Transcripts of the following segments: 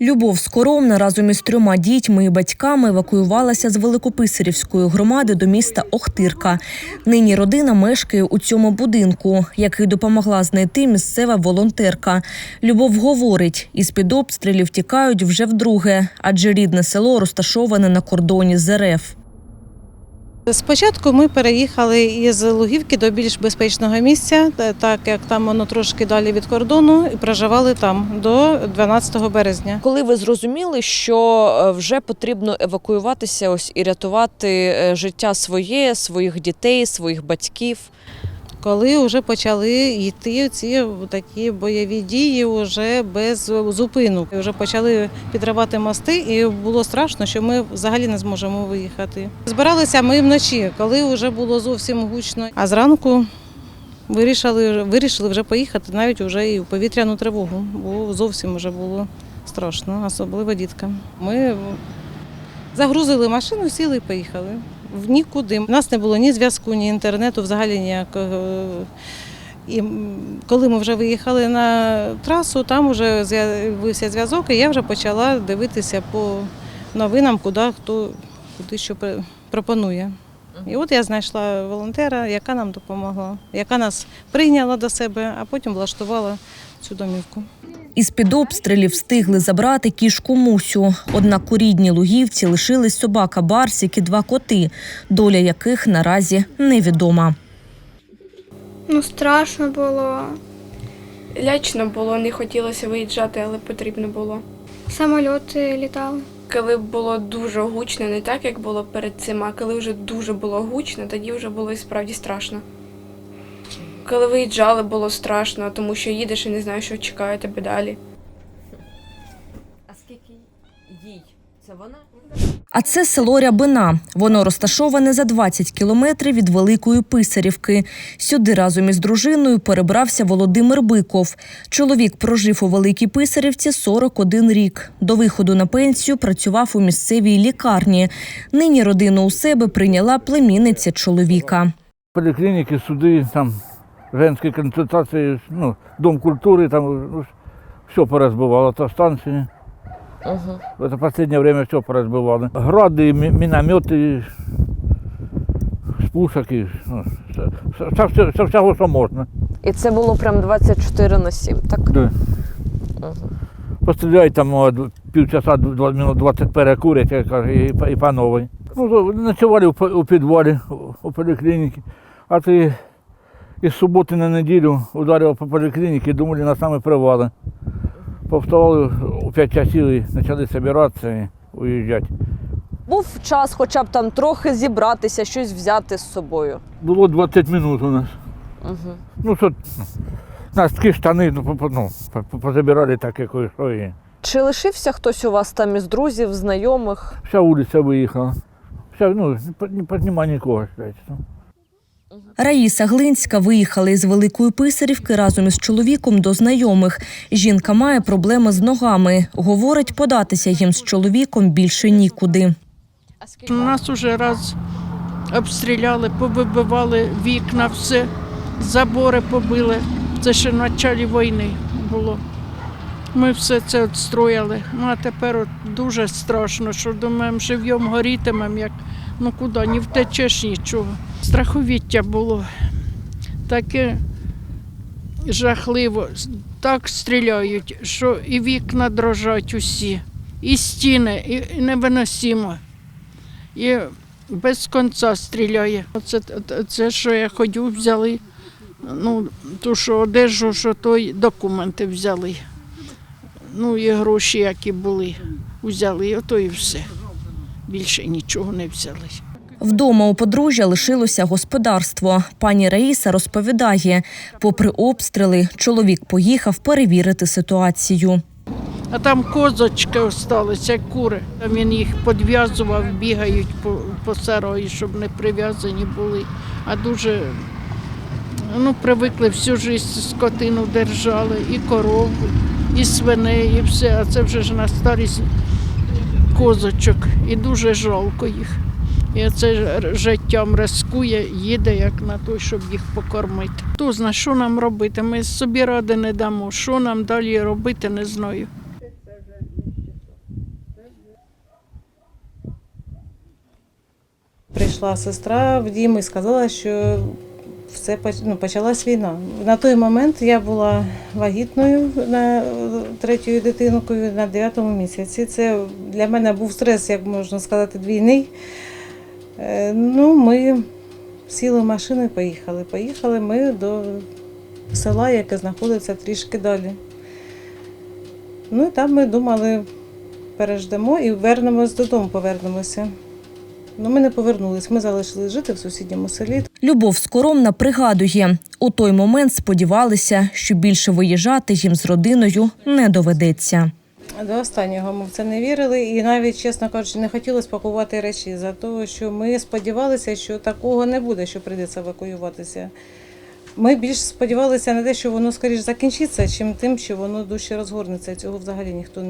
Любов Скоромна разом із трьома дітьми і батьками евакуювалася з Великописарівської громади до міста Охтирка. Нині родина мешкає у цьому будинку, який допомогла знайти місцева волонтерка. Любов говорить, із під обстрілів тікають вже вдруге, адже рідне село розташоване на кордоні з РФ. Спочатку ми переїхали із Лугівки до більш безпечного місця, так як там воно трошки далі від кордону, і проживали там до 12 березня. Коли ви зрозуміли, що е, вже потрібно евакуюватися ось і рятувати е, життя своє, своїх дітей, своїх батьків. Коли вже почали йти ці такі бойові дії вже без зупину. Вже почали підривати мости, і було страшно, що ми взагалі не зможемо виїхати. Збиралися ми вночі, коли вже було зовсім гучно. А зранку вирішили, вирішили вже поїхати навіть вже і в повітряну тривогу, бо зовсім вже було страшно, особливо діткам. Ми загрузили машину, сіли і поїхали. В нікуди. У нас не було ні зв'язку, ні інтернету, взагалі ніякого. І коли ми вже виїхали на трасу, там вже з'явився зв'язок, і я вже почала дивитися по новинам, куди хто куди що пропонує. І от я знайшла волонтера, яка нам допомогла, яка нас прийняла до себе, а потім влаштувала цю домівку. Із під обстрілів встигли забрати кішку Мусю. Однак у рідній Лугівці лишились собака Барсік і два коти, доля яких наразі невідома. Ну, страшно було. Лячно було, не хотілося виїжджати, але потрібно було. Самольоти літали. Коли було дуже гучно, не так, як було перед цим, а коли вже дуже було гучно, тоді вже було і справді страшно. Коли виїжджали, було страшно, тому що їдеш і не знаєш, що чекає тебе далі. А скільки їй? Це вона? А це село Рябина. Воно розташоване за 20 кілометрів від Великої Писарівки. Сюди разом із дружиною перебрався Володимир Биков. Чоловік прожив у Великій Писарівці 41 рік. До виходу на пенсію працював у місцевій лікарні. Нині родину у себе прийняла племінниця чоловіка. поликлиники, суды, там женские консультации, ну, дом культуры, там ну, все поразбывало, автостанции. Угу. В это последнее время все поразбывало. Грады, ми- минометы, с пушек, и, ну, со, со- со- со всего, что можно. І це було прям 24 на 7, так? Да. Угу. Постріляють там о, д- півчаса, два минут 20 перекурять, я кажу, і, по- і по новій. Ну, то ночували у, п- у підвалі, у, у поліклініці. А ти із суботи на неділю ударив по поліклініці, думали, нас саме привали. Повставали у 5 часів і почали збиратися і уїжджати. Був час хоча б там трохи зібратися, щось взяти з собою. Було 20 минут у нас. Угу. Ну, що, нас такі штани ну, по- ну, по- по- позабирали так, як що і. Чи лишився хтось у вас там із друзів, знайомих? Вся вулиця виїхала. Вся, ну, не по- нема нікого. знаєте, ну. Раїса Глинська виїхала із Великої Писарівки разом із чоловіком до знайомих. Жінка має проблеми з ногами. Говорить, податися їм з чоловіком більше нікуди. Нас уже раз обстріляли, повибивали вікна, все, забори побили. Це ще в початку війни було. Ми все це відстроїли. Ну а тепер от дуже страшно, що думаємо, живьом горітимемо, як ну куди, ні втечеш нічого. Страховіття було таке жахливо. Так стріляють, що і вікна дрожать усі, і стіни, і, невиносимо і без кінця стріляє. Це, це що я ходю, взяли. Ну, ту, що одежу, що то й документи взяли. Ну і гроші, які були, взяли, ото і все. Більше нічого не взяли. Вдома у подружжя лишилося господарство. Пані Раїса розповідає, попри обстріли, чоловік поїхав перевірити ситуацію. А там козочки залишилися, кури. Він їх підв'язував, бігають по, по сарої, щоб не прив'язані були. А дуже ну, привикли всю життя скотину держали, і корову, і свиней, і все. А це вже ж на старість козочок. І дуже жалко їх. І це життям рискує, їде як на той, щоб їх покормити. Хто знає, що нам робити? Ми собі ради не дамо. Що нам далі робити, не знаю. Прийшла сестра в дім і сказала, що все ну, почалась війна. На той момент я була вагітною на третьою дитинкою на дев'ятому місяці. Це для мене був стрес, як можна сказати, двійний. Е, Ну, ми сіли в машину і поїхали. Поїхали ми до села, яке знаходиться трішки далі. Ну і там ми думали, переждемо і вернемось додому, повернемося. Ну, ми не повернулись, ми залишились жити в сусідньому селі. Любов Скоромна пригадує, у той момент сподівалися, що більше виїжджати їм з родиною не доведеться. До останнього ми в це не вірили, і навіть, чесно кажучи, не хотілося пакувати речі за того, що ми сподівалися, що такого не буде, що прийдеться евакуюватися. Ми більш сподівалися на те, що воно скоріш закінчиться, чим тим, що воно дужче розгорнеться. Цього взагалі ніхто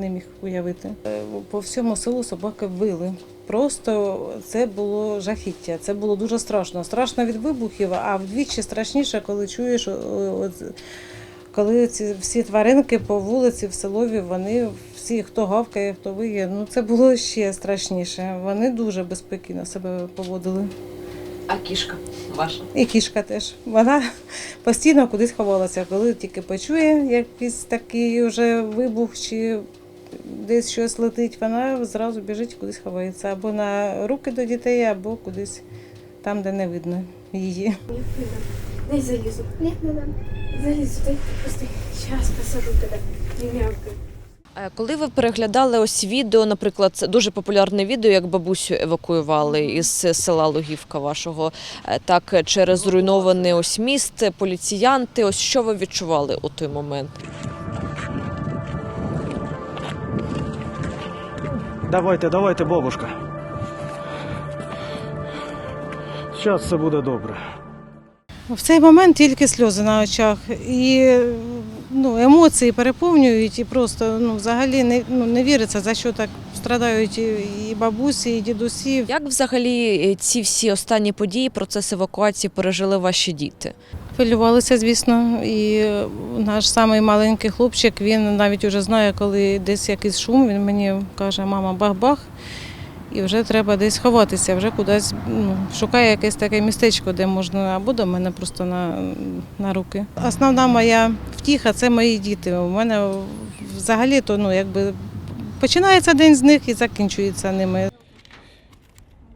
не міг уявити. Е, По всьому селу собаки вили. Просто це було жахіття. Це було дуже страшно. Страшно від вибухів, а вдвічі страшніше, коли чуєш, от, коли ці всі тваринки по вулиці в селові, вони всі, хто гавкає, хто виє, ну це було ще страшніше. Вони дуже безпекійно себе поводили. А кішка ваша? І кішка теж. Вона постійно кудись ховалася, коли тільки почує якийсь такий вже вибух чи десь щось летить, вона зразу біжить кудись ховається. Або на руки до дітей, або кудись там, де не видно її. Не залізу. Ні, не дам. Залізу, дай пусти. Зараз посажу тебе. Не м'явкай. Коли ви переглядали ось відео, наприклад, це дуже популярне відео, як бабусю евакуювали із села Лугівка вашого, е, так через зруйнований ось міст, поліціянти. Ось що ви відчували у той момент? Давайте, давайте, бабушка. Зараз все буде добре. В цей момент тільки сльози на очах. І ну, емоції переповнюють, і просто ну, взагалі не, ну, не віриться, за що так страдають і, бабусі, і дідусі. Як взагалі е, ці всі останні події, процес евакуації пережили ваші діти? Хвилювалися, звісно, і наш самий маленький хлопчик, він навіть вже знає, коли десь якийсь шум, він мені каже, мама, бах-бах, і вже треба десь ховатися, вже кудись ну, шукає якесь таке містечко, де можна або до мене просто на, на руки. Основна моя втіха це мої діти. У мене взагалі то ну, якби починається день з них і закінчується ними.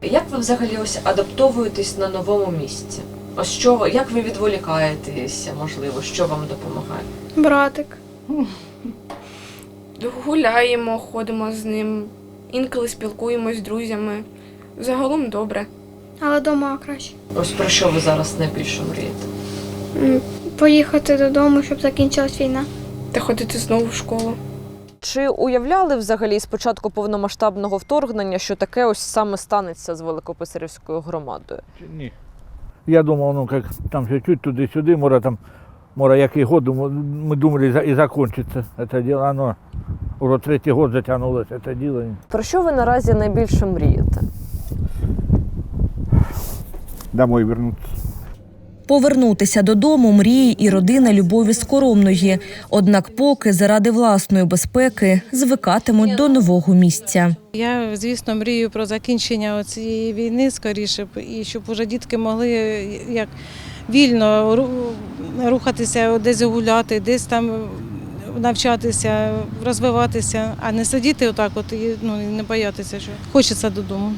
Як ви взагалі ось адаптовуєтесь на новому місці? Ось що як ви відволікаєтеся, можливо, що вам допомагає? Братик. Гуляємо, ходимо з ним. Інколи спілкуємось з друзями. Загалом добре. Але вдома краще. Ось про що ви зараз найбільше мрієте? М, Поїхати додому, щоб закінчилась війна. Та ходити знову в школу. Чи уявляли взагалі з початку повномасштабного вторгнення, що таке ось саме станеться з Великописарівською громадою? Ні. Я думав, ну як там чуть-чуть туди-сюди, може там, може який год, думаю, ми думали, за- і закончиться це діло. Оно уже третій год затягнулося це діло. Про що ви наразі найбільше мрієте? домой вернуться. Повернутися додому мріє і родина Любові Скоромної. Однак поки заради власної безпеки звикатимуть до нового місця. Я, звісно, мрію про закінчення цієї війни скоріше, і щоб уже дітки могли як вільно рухатися, десь гуляти, десь там навчатися, розвиватися, а не сидіти отак, от і ну не боятися, що хочеться додому.